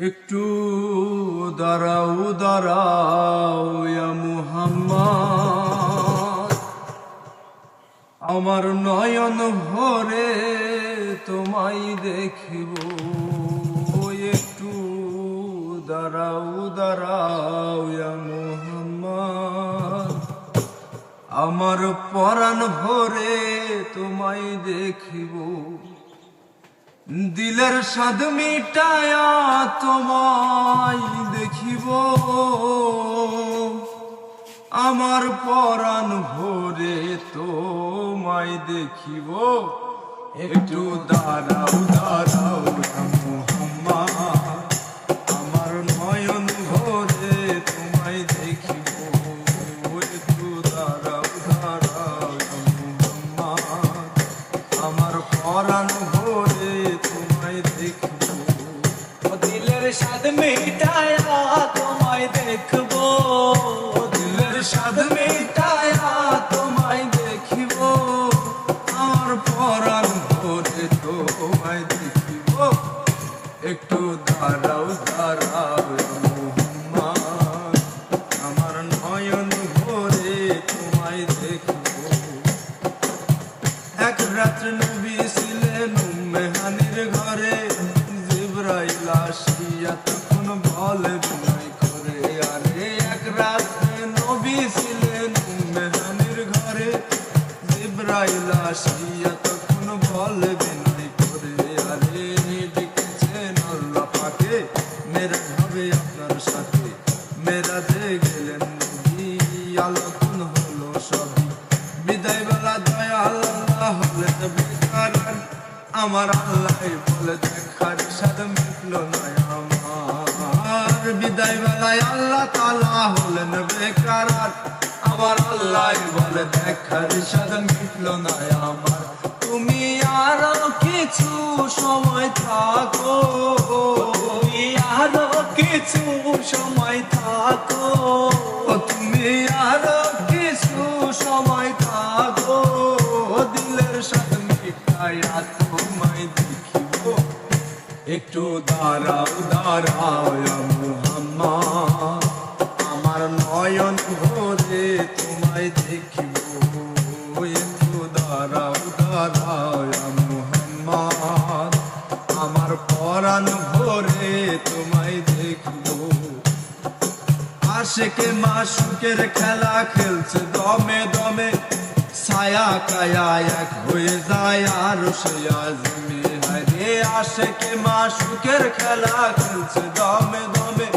একটু দাঁড়াও দাঁড়াও মুহাম্মদ। আমার নয়ন ভরে তোমায় দেখিব। একটু দাঁড়াও দাঁড়াও মুহাম্মদ। আমার পরাণ ভরে তোমায় দেখিব। দিলের স্বাদ মিটায়া তোমায় দেখিব। আমার পরাণ ভরে তোমায় দেখিব। একটু দাঁড়াও দাঁড়াও জিব্রাইল আসিয়া তখন বলে বিনয় করে আরে ডেকেছেন আল্লাহ পাকে মেরা হবে আপনার সাথে মেরা যে গেলেন নবী আমার আল্লাহ বলে দেখার সাদ মিটল না আমার বিদায় বেলায় আল্লাহ তালা হলেন বেকার। আমার আল্লাহ বলে দেখার সাদ মিটল না আমার। তুমি আরও কিছু সময় থাকো। আরও কিছু সময় থাকো। তুমি আরও কিছু সময় থাকো। দিলের সাথে তোমায় দেখিব। একটু দাঁড়াও দাঁড়াও পরাণ ভরে তোমায় দেখিব আশেকে মাসুকের খেলা খেলছে, দমে দমে ছায়া কায়া এক হয়ে যায় আর সে আজমে হরে আশেকে মাসুকের খেলা খেলছে, দমে দমে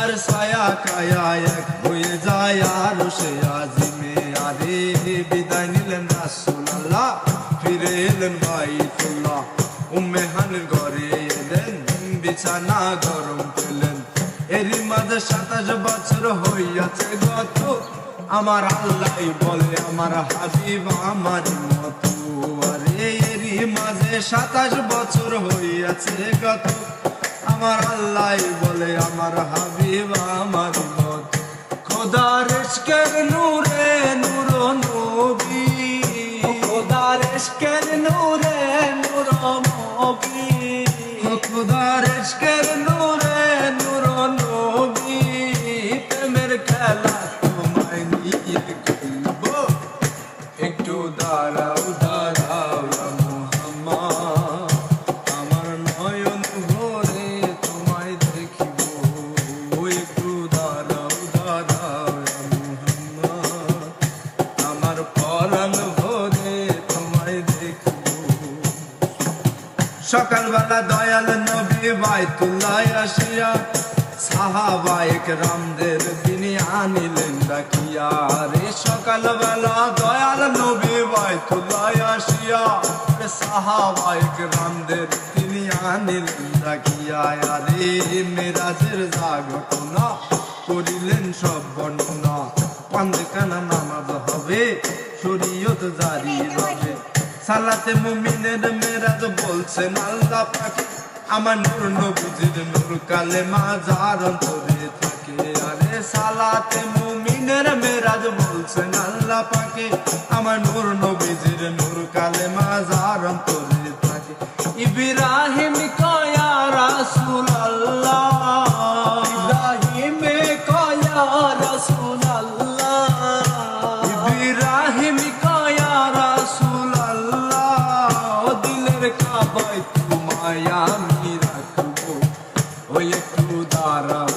আর ছায়া কায়া এক হয়ে যায় আর সে আজমে গরম পেলেন এরই মাঝে সাতাশ বছর হইয়াছে গত। আমার আল্লাহ বলে, আমার হাবিব আমার মতো। আরে এরই মাঝে সাতাশ বছর হইয়াছে গত। আমার আল্লাহ বলে, আমার হাবিব আমার মতো। খোদার নূরে নূর নবী। খোদার নূর সকালবেলা দয়াল নবী বাইতুল্লাহ আসিয়া সাহাবায়ক রামদের তিনি আনিলেন ডাকিয়া রে সকালবেলা দয়াল নবী বাইতুল্লাহ আসিয়া রে সাহাবায়ক রামদের তিনি আনিলেন ডাকিয়া আরে মেরাজের যা ঘটনা করিলেন সব বর্ণনা। পান্দেকানা নামাজ হবে, শরীয়ত জারি রবে সালাতে মুমিনের মেরাজ বলছেন আল্লাহ পাকে আমার নূর নবীজির নূর কালে মাজার অন্তরে থাকে। আরে সালাতে মুমিনের মেরাজ বলছেন আল্লাহ পাকে আমার নূর নবীজির নূর কালে মাজার অন্তরে থাকে। ইব্রাহিম কয়া রাসূল আল্লাহ ইব্রাহিম কয়া রাসূল তোমায় আমি রাখব। ওই একটু দাঁড়াও।